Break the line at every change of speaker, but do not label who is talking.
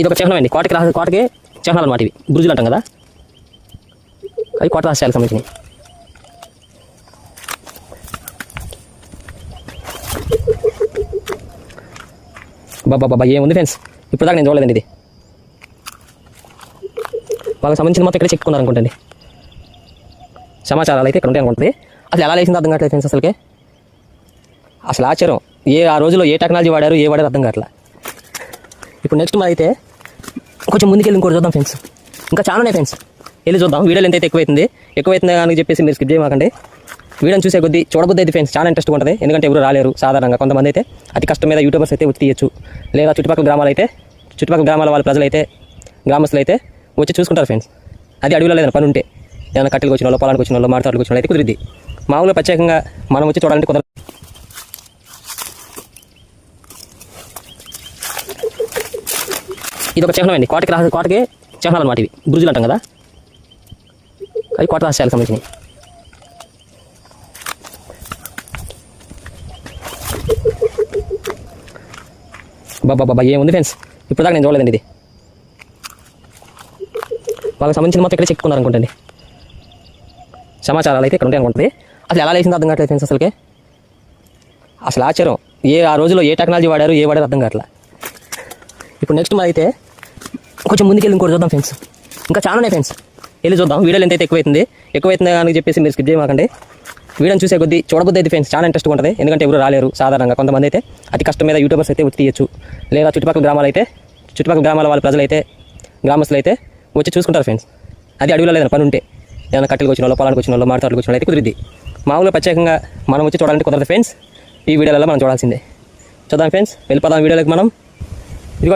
ఇది ఒక చిహ్నం అండి. కోటకి రాసి కోటకి చిహ్నాలు అనమాట ఇవి. గురుజులు అంటాం కదా? అవి కోట రాష్ట్రాలకు సంబంధించినవి. బాబా బాబా ఏముంది ఫ్రెండ్స్? ఇప్పుడు దాకా నేను చూడలేదండి ఇది. వాళ్ళకి సంబంధించిన మొత్తం ఇక్కడ చెప్పుకున్నారు అనుకుంటండి సమాచారాలు అయితే ఇక్కడ ఉంటాయి అనుకుంటుంది అసలు ఎలా లేసిందో అర్థం కావట్లేదు ఫ్రెండ్స్ అసలుకే. అసలు ఆశ్చర్యం. ఏ ఆ రోజులో ఏ టెక్నాలజీ వాడారు ఏ వాడారు అర్థం కావట్లేదు ఇప్పుడు నెక్స్ట్ మరి అయితే కొంచెం ముందుకెళ్ళి ఇంకోటి చూద్దాం ఫ్రెండ్స్ ఇంకా చాలా ఉన్నాయి ఫ్రెండ్స్ వెళ్ళి చూద్దాం. వీడియోలు ఎంత ఎక్కువైతుంది ఎక్కువైతుంది అని చెప్పేసి మీరు స్కిప్ చేయమాకండి. వీడియోని చూసే కొద్దీ చూడబుద్ది అయితే ఫ్రెండ్స్ చాలా ఇంట్రెస్ట్ ఉంటుంది. ఎందుకంటే ఎవరు రాలేరు సాధారణంగా కొంతమంది అయితే. అతి కష్టం మీద యూట్యూబర్స్ అయితే వచ్చి తీయచ్చు లేదా చుట్టుపక్కల గ్రామాలు అయితే చుట్టుపక్కల గ్రామాల వాళ్ళ ప్రజలైతే గ్రామస్తులు అయితే వచ్చి చూసుకుంటారు ఫ్రెండ్స్ అది అడవిలో లేదని పని ఉంటే ఏమైనా కట్టెలకు వచ్చిన వాళ్ళు పొలానికి వచ్చిన వాళ్ళు మాట్లాడుకు వచ్చిన వాళ్ళు అయితే కుదిరిద్ది. మామూలుగా ప్రత్యేకంగా మనం వచ్చి చూడాలంటే కుదరదు. ఇది ఒక చిహ్నం అండి కోటకి రాసి కోటకి చిహ్నాలు అనమాట ఇవి. బ్రుజులు అంటాం కదా? అవి కోట రాష్ట్రాలకు సంబంధించినవి. బాబా బాబా ఏముంది ఫ్రెండ్స్ ఇప్పుడు దాకా నేను చూడలేదండి ఇది. వాళ్ళకి సంబంధించిన మొత్తం ఇక్కడే చెప్పుకున్నారు అనుకుంటండి సమాచారాలు అయితే ఇక్కడ ఉంటాయి అనుకుంటుంది అసలు ఎలా లేసిందో అర్థం కావట్లేదు ఫ్రెండ్స్ అసలుకే. అసలు ఆశ్చర్యం. ఏ ఆ రోజులో ఏ టెక్నాలజీ వాడారు ఏ వాడారు అర్థం కావట్లేదు ఇప్పుడు నెక్స్ట్ మరి అయితే కొంచెం ముందుకెళ్ళి ఇంకోటి చూద్దాం ఫ్రెండ్స్ ఇంకా చాలా ఉన్నాయి ఫ్రెండ్స్ వెళ్ళి చూద్దాం. వీడియోలు ఎంత ఎక్కువైతుంది. ఎక్కువైతుంది అని చెప్పేసి మీరు స్కిప్ చేయమాకండి. వీడియోని చూసే కొద్దీ చూడబుద్ది అయితే ఫ్రెండ్స్ చాలా ఇంట్రెస్ట్ ఉంటుంది. ఎందుకంటే ఎవరు రాలేరు సాధారణంగా. కొంతమంది అయితే అతి కష్టం మీద యూట్యూబర్స్ అయితే వచ్చి తీయచ్చు. లేదా చుట్టుపక్కల గ్రామాలు అయితే చుట్టుపక్కల గ్రామాల వాళ్ళ ప్రజలైతే గ్రామస్తులు అయితే వచ్చి చూసుకుంటారు ఫ్రెండ్స్ అది అడవిలో లేదని పని ఉంటే ఏమైనా కట్టెలకు వచ్చిన వాళ్ళు పొలానికి వచ్చిన వాళ్ళు మాట్లాడుకు వచ్చిన వాళ్ళు అయితే కుదిరిద్ది. మామూలుగా ప్రత్యేకంగా మనం వచ్చి చూడాలంటే కుదరదు ఫ్రెండ్స్ ఈ వీడియోలలో మనం చూడాల్సిందే. చూద్దాం ఫ్రెండ్స్ వెళ్ళిపోదాం వీడియోలకు మనం.